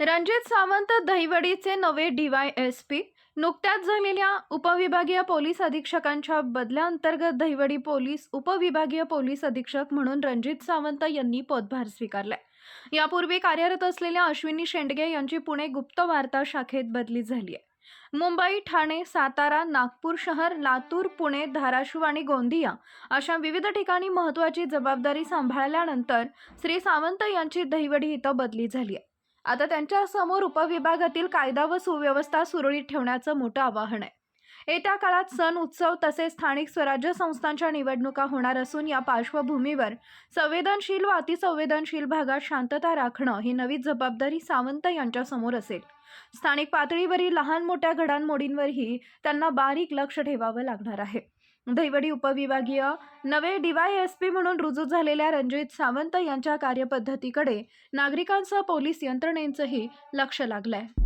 रणजित सावंत दहिवडीचे नवे dy S P नुकत्याच झालेल्या उपविभागीय पोलीस अधीक्षकांच्या बदल्याअंतर्गत दहिवडी पोलीस उपविभागीय पोलीस अधीक्षक म्हणून रणजित सावंत यांनी पदभार स्वीकारलाय. यापूर्वी कार्यरत असलेल्या अश्विनी शेंडगे यांची पुणे गुप्त वार्ता शाखेत बदली झाली आहे मुंबई ठाणे सातारा नागपूर शहर लातूर पुणे धाराशिव आणि गोंदिया अशा विविध ठिकाणी महत्त्वाची जबाबदारी सांभाळल्यानंतर श्री सावंत यांची दहिवडी इथं बदली झाली आहे आता त्यांच्यासमोर उपविभागातील कायदा व सुव्यवस्था सुरळीत ठेवण्याचं मोठं आवाहन आहे. येत्या काळात सण उत्सव तसेच स्थानिक स्वराज्य संस्थांच्या निवडणुका होणार असून या पार्श्वभूमीवर संवेदनशील व अतिसंवेदनशील भागात शांतता राखणं ही नवी जबाबदारी सावंत यांच्यासमोर असेल. स्थानिक पातळीवरील लहान मोठ्या घडामोडींवरही त्यांना बारीक लक्ष ठेवावं लागणार आहे. दहिवडी उपविभागीय नवे डीवायएसपी म्हणून रुजू झालेल्या रणजित सावंत यांच्या कार्यपद्धतीकडे नागरिकांसह पोलीस यंत्रणेचंही लक्ष लागलंय.